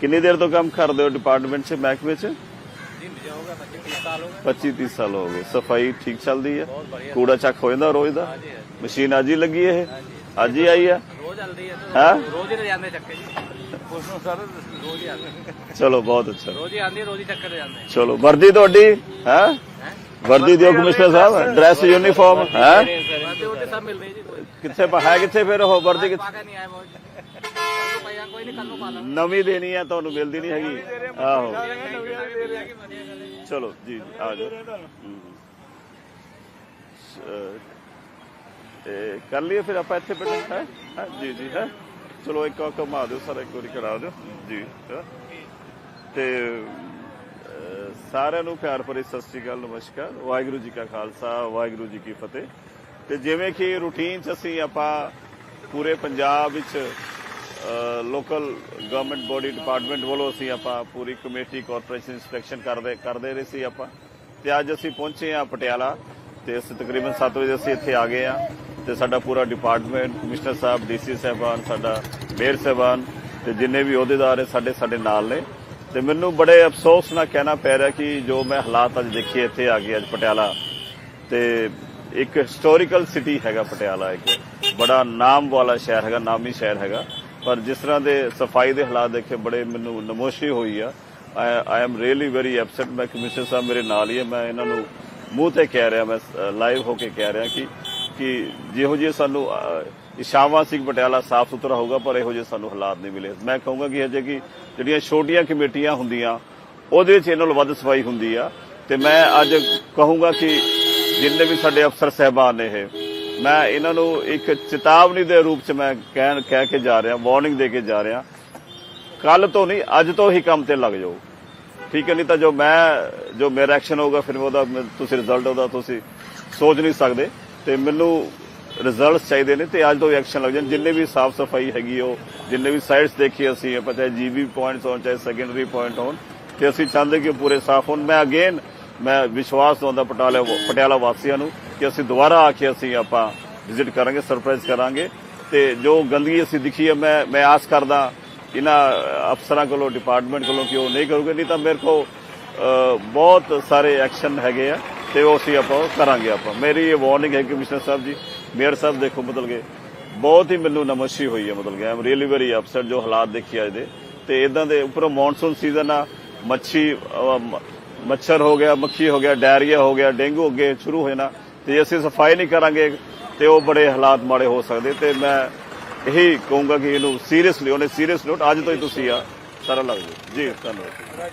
ਕਿੰਨੀ ਦੇਰ ਤੋਂ ਕੰਮ ਕਰਦੇ ਹੋ ਡਿਪਾਰਟਮੈਂਟ 'ਚ ਮਹਿਕਮੇ 'ਚ ਜੀ ਜਾਊਗਾ ਸਾਲ ਹੋ ਗਏ ਸਫ਼ਾਈ ਠੀਕ ਚੱਲਦੀ ਹੈ ਕੂੜਾ ਚੱਕ ਹੋ ਜਾਂਦਾ ਰੋਜ਼ ਦਾ ਮਸ਼ੀਨ ਅੱਜ ਹੀ ਲੱਗੀ ਇਹ ਅੱਜ ਹੀ ਆਈ ਹੈ ਚਲੋ ਬਹੁਤ ਅੱਛਾ ਚਲੋ ਵਰਦੀ ਤੁਹਾਡੀ ਹੈ ਵਰਦੀ ਦਿਓ ਕਮਿਸ਼ਨਰ ਸਾਹਿਬ ਡਰੈਸ ਯੂਨੀਫਾਰਮ ਹੈ ਕਿੱਥੇ ਹੈ ਕਿੱਥੇ ਫਿਰ ਉਹ ਵਰਦੀ ਕਿੱਥੇ ਨਵੀਂ ਦੇਣੀ ਆ, ਤੁਹਾਨੂੰ ਮਿਲਦੀ ਨਹੀਂ ਹੈਗੀ। ਆਹੋ। ਚਲੋ, ਜੀ, ਆ ਜਾਓ। ਕਰ ਲਈਏ ਫਿਰ ਆਪਾਂ ਇੱਥੇ ਬੈਠੇ, ਹੈ? ਜੀ ਜੀ, ਹੈ? ਚਲੋ, ਇੱਕ ਵਾਰ ਘੁਮਾ ਦਿਓ, ਸਾਰਾ ਇੱਕ ਵਾਰੀ ਕਰਾ ਦਿਓ। ਜੀ ਤੇ ਸਾਰਿਆਂ ਨੂੰ ਪਿਆਰ ਭਰੀ ਸਤਿ ਸ੍ਰੀ ਅਕਾਲ, ਨਮਸਕਾਰ। ਵਾਹਿਗੁਰੂ ਜੀ ਕਾ ਖਾਲਸਾ, ਵਾਹਿਗੁਰੂ ਜੀ ਕੀ ਫਤਿਹ। ਤੇ ਜਿਵੇਂ ਕਿ ਰੁਟੀਨ 'ਚ ਅਸੀਂ ਆਪਾਂ ਪੂਰੇ ਪੰਜਾਬ ਵਿੱਚ ਲੋਕਲ ਗਵਰਨਮੈਂਟ ਬੋਡੀ ਡਿਪਾਰਟਮੈਂਟ ਵੱਲੋਂ ਅਸੀਂ ਆਪਾਂ ਪੂਰੀ ਕਮੇਟੀ ਕਾਰਪੋਰੇਸ਼ਨ ਇਨਸਪੈਕਸ਼ਨ ਕਰਦੇ ਕਰਦੇ ਰਹੇ ਸੀ ਆਪਾਂ। ਤੇ ਅੱਜ ਅਸੀਂ ਪਹੁੰਚੇ ਆ ਪਟਿਆਲਾ। ਤੇ ਅਸੀਂ ਤਕਰੀਬਨ 7 ਵਜੇ ਅਸੀਂ ਇੱਥੇ ਆ ਗਏ ਆ ਤੇ ਸਾਡਾ ਪੂਰਾ ਡਿਪਾਰਟਮੈਂਟ ਕਮਿਸ਼ਨਰ ਸਾਹਿਬ ਡੀਸੀ ਸਾਹਿਬਾਨ, ਸਾਡਾ ਮੇਅਰ ਸਾਹਿਬਾਨ ਤੇ ਜਿੰਨੇ ਵੀ ਅਹੁਦੇਦਾਰ ਹੈ ਸਾਡੇ ਸਾਡੇ ਨਾਲ ਨੇ। ਤੇ ਮੈਨੂੰ ਬੜੇ ਅਫਸੋਸ ਨਾਲ ਕਹਿਣਾ ਪੈ ਰਿਹਾ ਕਿ ਜੋ ਮੈਂ ਹਾਲਾਤ ਅੱਜ ਦੇਖੇ, ਇੱਥੇ ਆ ਕੇ ਅੱਜ ਪਟਿਆਲਾ। ਤੇ ਇੱਕ ਹਿਸਟੋਰੀਕਲ ਸਿਟੀ ਹੈਗਾ ਪਟਿਆਲਾ ਇੱਕ। ਬੜਾ ਨਾਮ ਵਾਲਾ ਸ਼ਹਿਰ ਹੈਗਾ, ਨਾਮੀ ਸ਼ਹਿਰ ਹੈਗਾ। ਪਰ ਜਿਸ ਤਰ੍ਹਾਂ ਦੇ ਸਫ਼ਾਈ ਦੇ ਹਾਲਾਤ ਦੇਖੇ ਬੜੇ ਮੈਨੂੰ ਨਮੋਸ਼ੀ ਹੋਈ ਆ। I am really very upset ਮੈਂ ਕਮਿਸ਼ਨਰ ਸਾਹਿਬ ਮੇਰੇ ਨਾਲ ਹੀ ਹੈ ਮੈਂ ਇਹਨਾਂ ਨੂੰ ਮੂੰਹ ਤੇ ਕਹਿ ਰਿਹਾ ਮੈਂ ਲਾਈਵ ਹੋ ਕੇ ਕਹਿ ਰਿਹਾ ਕਿ ਕਿ ਜਿਹੋ ਜਿਹੇ ਸਾਨੂੰ ਅਹ, ਇਸ਼ਾਵਾ ਸਿੰਘ ਪਟਿਆਲਾ ਸਾਫ਼ ਸੁਥਰਾ ਹੋਊਗਾ ਪਰ ਇਹੋ ਜਿਹੇ ਸਾਨੂੰ ਹਾਲਾਤ ਨਹੀਂ ਮਿਲੇ। ਮੈਂ ਕਹੂੰਗਾ ਕਿ ਅਜੇ ਕਿ ਜਿਹੜੀਆਂ ਛੋਟੀਆਂ ਕਮੇਟੀਆਂ ਹੁੰਦੀਆਂ ਉਹਦੇ ਵਿੱਚ ਇਹਨਾਂ ਨਾਲੋਂ ਵੱਧ ਸਫ਼ਾਈ ਹੁੰਦੀ ਆ। ਤੇ ਮੈਂ ਅੱਜ ਕਹੂੰਗਾ ਕਿ ਜਿੰਨੇ ਵੀ ਸਾਡੇ ਅਫਸਰ ਸਹਿਬਾਨ ਨੇ ਇਹ ਮੈਂ ਇਹਨਾਂ ਨੂੰ ਇੱਕ ਚੇਤਾਵਨੀ ਦੇ ਰੂਪ ਚ ਮੈਂ ਕਹਿਣ ਕਹਿ ਕੇ ਜਾ ਰਿਹਾ ਵਾਰਨਿੰਗ ਦੇ ਕੇ ਜਾ ਰਿਹਾ। ਕੱਲ ਤੋਂ ਨਹੀਂ, ਅੱਜ ਤੋਂ ਹੀ ਕੰਮ ਤੇ ਲੱਗ ਜਾਓ। ਠੀਕ ਹੈ, ਨਹੀਂ ਤਾਂ ਜੋ ਮੈਂ ਜੋ ਮੇਰਾ ਐਕਸ਼ਨ ਹੋਊਗਾ, ਫਿਰ ਉਹਦਾ ਤੁਸੀਂ ਰਿਜ਼ਲਟ ਉਹਦਾ ਤੁਸੀਂ ਸੋਚ ਨਹੀਂ ਸਕਦੇ। ਤੇ ਮੈਨੂੰ ਰਿਜ਼ਲਟਸ ਚਾਹੀਦੇ ਨੇ ਤੇ ਅੱਜ ਤੋਂ ਐਕਸ਼ਨ ਲੱਗ ਜਾਣ। ਜਿੰਨੇ ਵੀ ਸਾਫ਼ ਸਫ਼ਾਈ ਹੈਗੀ ਉਹ, ਜਿੰਨੇ ਵੀ ਸਾਈਟਸ ਦੇਖੀ ਅਸੀਂ, ਆਪਾਂ ਚਾਹੇ ਜੀਬੀ ਪੁਆਇੰਟਸ ਹੋਣ, ਚਾਹੇ ਸੈਕੰਡਰੀ ਪੁਆਇੰਟ ਹੋਣ, ਤੇ ਅਸੀਂ ਚਾਹੁੰਦੇ ਕਿ ਉਹ ਪੂਰੇ ਸਾਫ਼ ਹੋਣ। ਮੈਂ ਅਗੇਨ ਮੈਂ ਵਿਸ਼ਵਾਸ ਦਵਾਉਂਦਾ ਪਟਿਆਲਾ ਪਟਿਆਲਾ ਵਾਸੀਆਂ ਨੂੰ ਕਿ ਅਸੀਂ ਦੁਬਾਰਾ ਆ ਕੇ ਅਸੀਂ ਆਪਾਂ ਵਿਜ਼ਿਟ ਕਰਾਂਗੇ ਸਰਪ੍ਰਾਈਜ਼ ਕਰਾਂਗੇ। ਤੇ ਜੋ ਗੰਦਗੀ ਅਸੀਂ ਦਿਖੀ ਹੈ, ਮੈਂ ਮੈਂ ਆਸ ਕਰਦਾ ਇਹਨਾਂ ਅਫਸਰਾਂ ਕੋਲੋਂ ਡਿਪਾਰਟਮੈਂਟ ਕੋਲੋਂ ਕਿ ਉਹ ਨਹੀਂ ਕਰੂਗੇ। ਨਹੀਂ ਤਾਂ ਮੇਰੇ ਕੋ ਬਹੁਤ ਸਾਰੇ ਐਕਸ਼ਨ ਹੈਗੇ ਆ ਤੇ ਉਹ ਅਸੀਂ ਆਪਾਂ ਉਹ ਕਰਾਂਗੇ ਆਪਾਂ। ਮੇਰੀ ਇਹ ਵਾਰਨਿੰਗ ਹੈ ਕਮਿਸ਼ਨਰ ਸਾਹਿਬ ਜੀ, ਮੇਅਰ ਸਾਹਿਬ ਦੇਖੋ ਮਤਲਬ ਕਿ ਬਹੁਤ ਹੀ ਮੈਨੂੰ ਨਮਸ਼ੀ ਹੋਈ ਹੈ ਮਤਲਬ ਕਿ ਆਮ ਰੀਅਲੀ ਵੈਰੀ ਅਪਸੈਟ ਜੋ ਹਾਲਾਤ ਦੇਖੇ ਅੱਜ ਦੇ। ਤੇ ਇਦਾਂ ਦੇ ਉੱਪਰੋਂ ਮੌਨਸੂਨ ਸੀਜ਼ਨ ਆ, ਮੱਛੀ ਮੱਛਰ ਹੋ ਗਿਆ, ਮੱਖੀ ਹੋ ਗਿਆ, ਡਾਇਰੀਆ ਹੋ ਗਿਆ, ਡੇਂਗੂ ਅੱਗੇ ਸ਼ੁਰੂ ਹੋ ਜਾਣਾ ਤੇ ਅਸੀਂ ਸਫ਼ਾਈ ਨਹੀਂ ਕਰਾਂਗੇ ਤੇ ਉਹ ਬੜੇ ਹਾਲਾਤ ਮਾੜੇ ਹੋ ਸਕਦੇ ਤੇ ਮੈਂ ਇਹੀ ਕਹੂੰਗਾ ਕਿ ਇਹਨੂੰ ਸੀਰੀਅਸਲੀ ਉਹਨੇ ਸੀਰੀਅਸ ਨੋਟ ਅੱਜ ਤੋਂ ਹੀ ਤੁਸੀਂ ਆ, ਸਾਰਾ ਲੱਗ ਜਾਓ ਜੀ, ਧੰਨਵਾਦ।